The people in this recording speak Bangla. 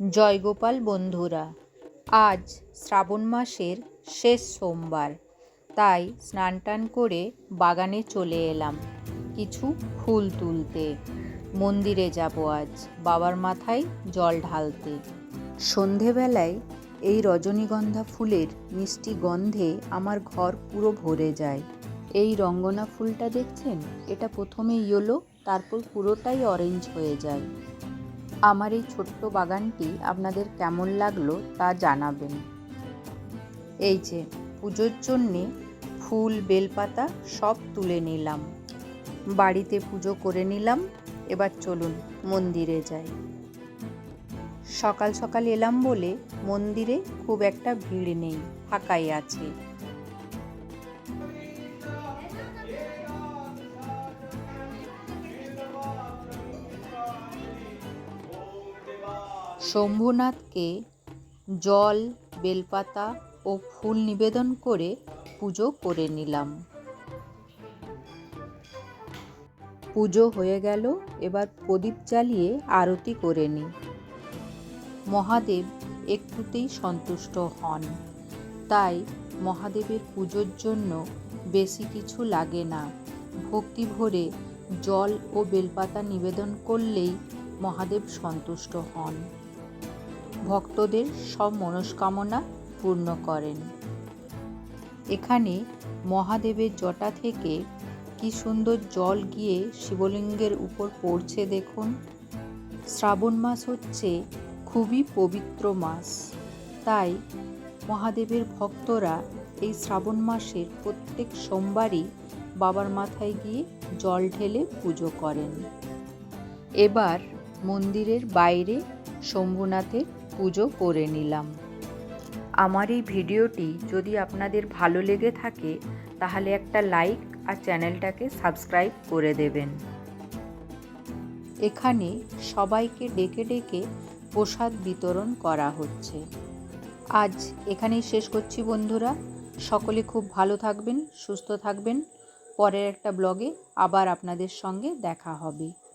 জয়গোপাল বন্ধুরা, আজ শ্রাবণ মাসের শেষ সোমবার, তাই স্নান টান করে বাগানে চলে এলাম কিছু ফুল তুলতে। মন্দিরে যাব আজ, বাবার মাথায় জল ঢালতে। সন্ধেবেলায় এই রজনীগন্ধা ফুলের মিষ্টি গন্ধে আমার ঘর পুরো ভরে যায়। এই রঙ্গনা ফুলটা দেখছেন? এটা প্রথমে ইয়েলো, তারপর পুরোটাই অরেঞ্জ হয়ে যায়। আমার এই ছোট্ট বাগানটি আপনাদের কেমন লাগল তা জানাবেন। এই যে, পুজোর জন্যে ফুল, বেলপাতা সব তুলে নিলাম। বাড়িতে পুজো করে নিলাম, এবার চলুন মন্দিরে যাই। সকাল সকাল এলাম বলে মন্দিরে খুব একটা ভিড় নেই, ফাঁকাই আছে। শম্ভুনাথকে জল, বেলপাতা ও ফুল নিবেদন করে পুজো করে নিলাম। পুজো হয়ে গেল, এবার প্রদীপ জ্বালিয়ে আরতি করে নিই মহাদেব একটুতেই সন্তুষ্ট হন। তাই মহাদেবের পুজোর জন্য বেশি কিছু লাগে না। ভক্তি ভরে জল ও বেলপাতা নিবেদন করলেই মহাদেব সন্তুষ্ট হন। ভক্তদের সব মনস্কামনা পূর্ণ করেন। এখানে মহাদেবের জটা থেকে কি সুন্দর জল গিয়ে শিবলিঙ্গের উপর পড়ছে দেখুন। শ্রাবণ মাস হচ্ছে খুবই পবিত্র মাস। তাই মহাদেবের ভক্তরা এই শ্রাবণ মাসের প্রত্যেক সোমবারই বাবার মাথায় গিয়ে জল ঢেলে পুজো করেন। এবার মন্দিরের বাইরে শম্ভুনাথের পুজো করে নিলাম। আমার এই ভিডিওটি যদি আপনাদের ভালো লেগে থাকে, তাহলে একটা লাইক আর চ্যানেলটাকে সাবস্ক্রাইব করে দেবেন। এখানে সবাইকে ডেকে ডেকে প্রসাদ বিতরণ করা হচ্ছে। আজ এখানেই শেষ করছি বন্ধুরা। সকলে খুব ভালো থাকবেন, সুস্থ থাকবেন। পরের একটা ব্লগে আবার আপনাদের সঙ্গে দেখা হবে।